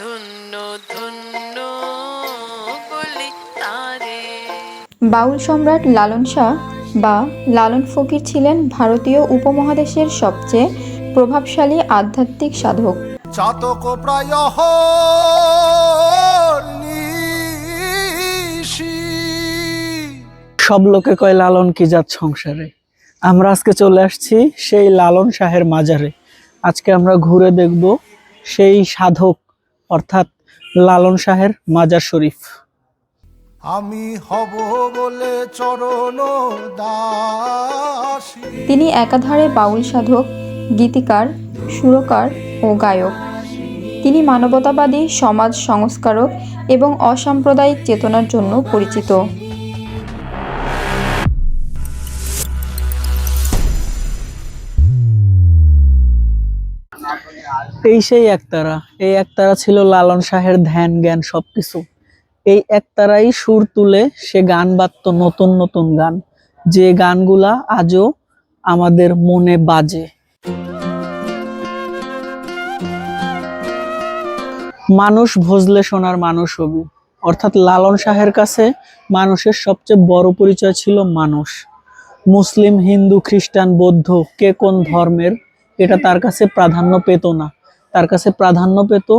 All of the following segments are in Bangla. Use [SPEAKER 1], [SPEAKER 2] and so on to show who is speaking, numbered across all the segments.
[SPEAKER 1] ধন্য ধন্য বলি তারে।
[SPEAKER 2] বাউল সম্রাট লালন শাহ বা লালন ফকির ছিলেন ভারতীয় উপমহাদেশের সবচেয়ে প্রভাবশালী আধ্যাত্মিক সাধক।
[SPEAKER 3] চাতক প্রায়
[SPEAKER 4] সব লোকে কয় লালন কি জাত সংসারে? আমরা আজকে চলে আসছি সেই লালন শাহের মাজারে। আজকে আমরা ঘুরে দেখব সেই সাধক অর্থাৎ লালন শাহের মাজার শরীফ।
[SPEAKER 3] আমি হব বলে চরণ দাসী।
[SPEAKER 2] তিনি একাধারে বাউল সাধক গীতিকার সুরকার ও গায়ক। তিনি মানবতাবাদী সমাজ সংস্কারক এবং অসাম্প্রদায়িক চেতনার জন্য পরিচিত।
[SPEAKER 4] এই সেই একতারা, এই একতারা ছিল লালন শাহের ধ্যান জ্ঞান সবকিছু। এই একতারাই সুর তুলে সে গান বাজত নতুন নতুন গান। যে গানগুলা আজও আমাদের মনে বাজে। মানুষ ভজলে শোনার মানুষ হবি। অর্থাৎ লালন শাহের কাছে মানুষের সবচেয়ে বড় পরিচয় ছিল মানুষ। মুসলিম, হিন্দু, খ্রিস্টান, বৌদ্ধ, কে কোন ধর্মের এটা তার কাছে প্রাধান্য পেত না। তার কাছে প্রাধান্য পেত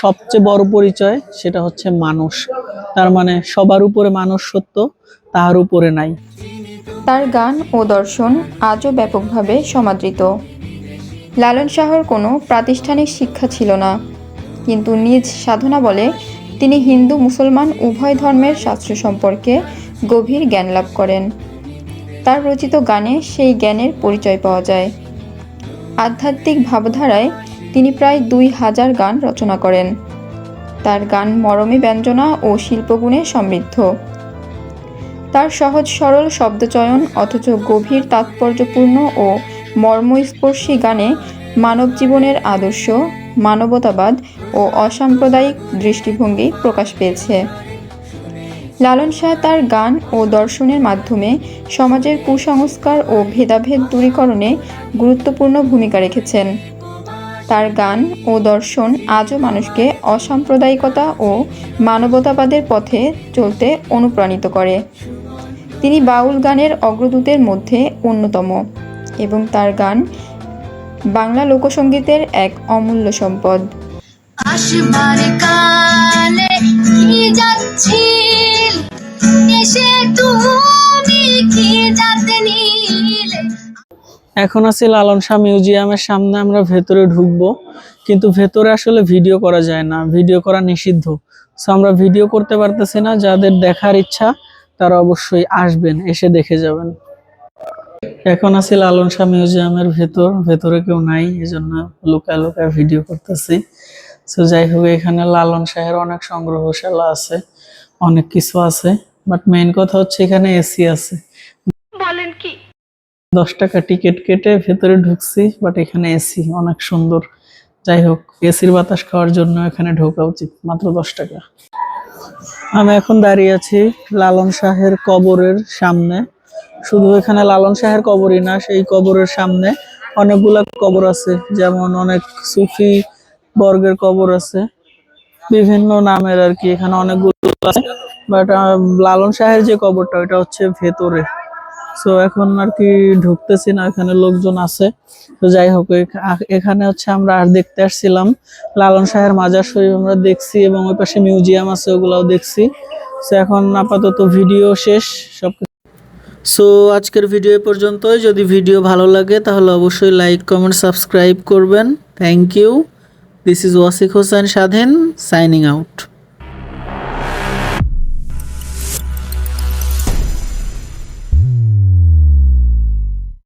[SPEAKER 4] সবচেয়ে বড় পরিচয় সেটা হচ্ছে মানুষ। তার মানে সবার উপরে মানুষ সত্য তাহার উপরে নাই।
[SPEAKER 2] তার গান ও দর্শন আজও ব্যাপকভাবে সমাদৃত। লালন শাহর কোনো প্রাতিষ্ঠানিক শিক্ষা ছিল না, কিন্তু নিজ সাধনা বলে তিনি হিন্দু, মুসলমান, উভয় ধর্মের শাস্ত্র সম্পর্কে গভীর জ্ঞান লাভ করেন। তার রচিত গানে সেই জ্ঞানের পরিচয় পাওয়া যায়। আধ্যাত্মিক ভাবধারায় তিনি প্রায় দুই হাজার গান রচনা করেন। তার গান মরমী ব্যঞ্জনা ও শিল্পগুণে সমৃদ্ধ। তার সহজ সরল শব্দচয়ন অথচ গভীর তাৎপর্যপূর্ণ ও মর্মস্পর্শী গানে মানব জীবনের আদর্শ, মানবতাবাদ ও অসাম্প্রদায়িক দৃষ্টিভঙ্গি প্রকাশ পেয়েছে। লালন শাহ তার গান ও দর্শনের মাধ্যমে সমাজের কুসংস্কার ও ভেদাভেদ দূরীকরণে গুরুত্বপূর্ণ ভূমিকা রেখেছেন। তার গান ও দর্শন আজও মানুষকে অসাম্প্রদায়িকতা ও মানবতাবাদের পথে চলতে অনুপ্রাণিত করে। তিনি বাউল গানের অগ্রদূতের মধ্যে অন্যতম এবং তার গান বাংলা লোকসঙ্গীতের এক অমূল্য সম্পদ।
[SPEAKER 4] এখন আছি লালন শাহ মিউজিয়ামের সামনে, আমরা ভেতরে ঢুকবো। কিন্তু ভেতরে আসলে ভিডিও করা যায় না, ভিডিও করা নিষিদ্ধ। সো আমরা ভিডিও করতে পারতেছি না, যাদের দেখার ইচ্ছা, তারা অবশ্যই আসবেন, এসে দেখে যাবেন। এখন আছি লালন শাহ মিউজিয়ামের ভেতর, ভেতরে কেউ নাই, এজন্য লুকায় লুকায় ভিডিও করতেছি। সো যাই হোক, এখানে লালন শাহের অনেক সংগ্রহশালা আছে, অনেক কিছু আছে। বাট মেইন কথা হচ্ছে এখানে এসি আছে। দশ টাকা টিকিট কেটে ভেতরে ঢুকছি বাট এখানে এসি অনেক সুন্দর। যাই হোক এসির বাতাস খাওয়ার জন্য এখানে ঢোকা উচিত মাত্র দশ টাকা। আমি এখন দাঁড়িয়ে আছি লালন শাহের কবরের সামনে। শুধু এখানে লালন শাহের কবরই না সেই কবরের সামনে অনেকগুলা কবর আছে যেমন অনেক সুফি বর্গের কবর আছে। বিভিন্ন নামের আর কি এখানে অনেকগুলো আছে। বাট লালন শাহের যে কবরটা, ওইটা হচ্ছে ভেতরে। সো এখন আর কি ঢুকতেছি না, এখানে লোকজন আছে। তো যাই হোক এখানে হচ্ছে আমরা আর দেখতে আসছিলাম। লালন শাহের মাজার শরীফ আমরা দেখছি এবং ওই পাশে মিউজিয়াম আছে, ওগুলাও দেখছি। সো এখন আপাতত ভিডিও শেষ সব সো আজকের ভিডিও এ পর্যন্তই। যদি ভিডিও ভালো লাগে, তাহলে অবশ্যই লাইক, কমেন্ট, সাবস্ক্রাইব করবেন। Thank you this is Wasiq Hossain Swadhin signing out